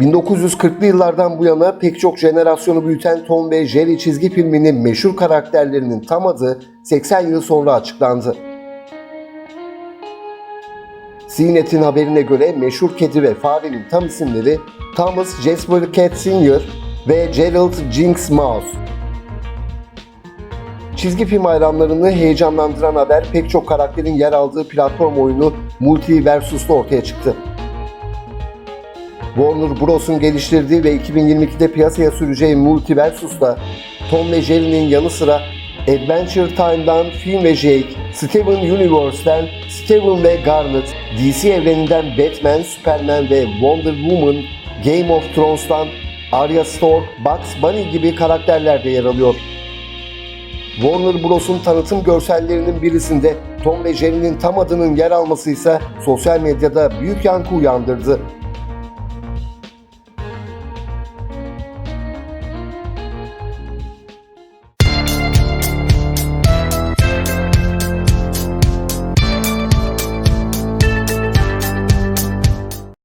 1940'lı yıllardan bu yana pek çok jenerasyonu büyüten Tom ve Jerry çizgi filminin meşhur karakterlerinin tam adı 80 yıl sonra açıklandı. CNET'in haberine göre meşhur kedi ve farenin tam isimleri Thomas Jasper Cat Sr. ve Gerald Jinx Mouse. Çizgi film hayranlarını heyecanlandıran haber pek çok karakterin yer aldığı platform oyunu Multiversus'ta ortaya çıktı. Warner Bros'un geliştirdiği ve 2022'de piyasaya süreceği Multiversus'ta Tom ve Jerry'nin yanı sıra Adventure Time'dan Finn ve Jake, Steven Universe'den Steven ve Garnet, DC evreninden Batman, Superman ve Wonder Woman, Game of Thrones'tan Arya Stark, Bugs Bunny gibi karakterler de yer alıyor. Warner Bros'un tanıtım görsellerinin birisinde Tom ve Jerry'nin tam adının yer alması ise sosyal medyada büyük yankı uyandırdı.